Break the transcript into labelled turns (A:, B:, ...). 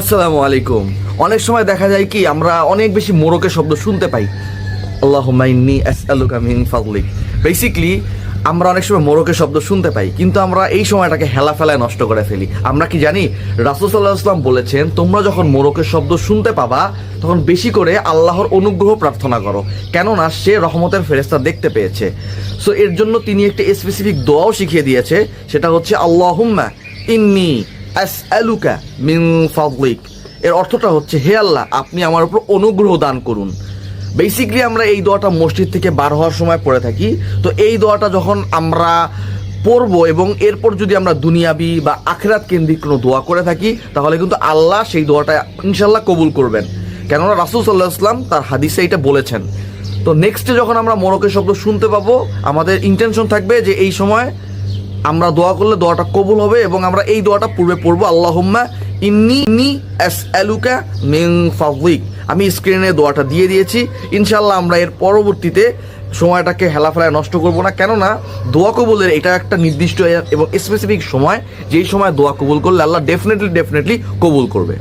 A: আসসালামু আলাইকুম। অনেক সময় দেখা যায় কি, আমরা অনেক বেশি মোরকের শব্দ শুনতে পাই। আল্লাহুম্মা ইন্নি আসআলুকা মিন ফাদলিক। বেসিক্যালি আমরা অনেক সময় মোরকের শব্দ শুনতে পাই, কিন্তু আমরা এই সময়টাকে হেলা ফেলায় নষ্ট করে ফেলি। আমরা কি জানি সাল্লাল্লাহু আলাইহি বলেছেন, তোমরা যখন মোরকের শব্দ শুনতে পাবা, তখন বেশি করে আল্লাহর অনুগ্রহ প্রার্থনা করো। কেননা, সে রহমতের ফেরেস্তা দেখতে পেয়েছে। সো এর জন্য তিনি একটি স্পেসিফিক দোয়াও শিখিয়ে দিয়েছে, সেটা হচ্ছে, আল্লাহুম্মা ইন্নি এর অর্থটা হচ্ছে, হে আল্লাহ, আপনি আমার উপর অনুগ্রহ দান করুন। বেসিকলি আমরা এই দোয়াটা মসজিদ থেকে বার হওয়ার সময় পড়ে থাকি। তো এই দোয়াটা যখন আমরা পড়ব এবং এরপর যদি আমরা দুনিয়াবি বা আখেরাত কেন্দ্রিক কোনো দোয়া করে থাকি, তাহলে কিন্তু আল্লাহ সেই দোয়াটা ইনশাল্লাহ কবুল করবেন। কেননা রাসুল সাল্লাহ ইসলাম তার হাদিসে এটা বলেছেন। তো নেক্সটে যখন আমরা মরকের শব্দ শুনতে পাবো, আমাদের ইন্টেনশন থাকবে যে এই সময় আমরা দোয়া করলে দোয়াটা কবুল হবে এবং আমরা এই দোয়াটা পূর্বে পড়ব, আল্লাহম্মা ইন্নি ইন্নি এলুকা মিং ফাদলিক। আমি স্ক্রিনে দোয়াটা দিয়ে দিয়েছি। ইনশাল্লাহ আমরা এর পরবর্তীতে সময়টাকে হেলাফেলায় নষ্ট করব না। কেননা দোয়া কবুলের এটা একটা নির্দিষ্ট এবং স্পেসিফিক সময়। যেই সময় দোয়া কবুল করলে আল্লাহ ডেফিনেটলি ডেফিনেটলি কবুল করবে।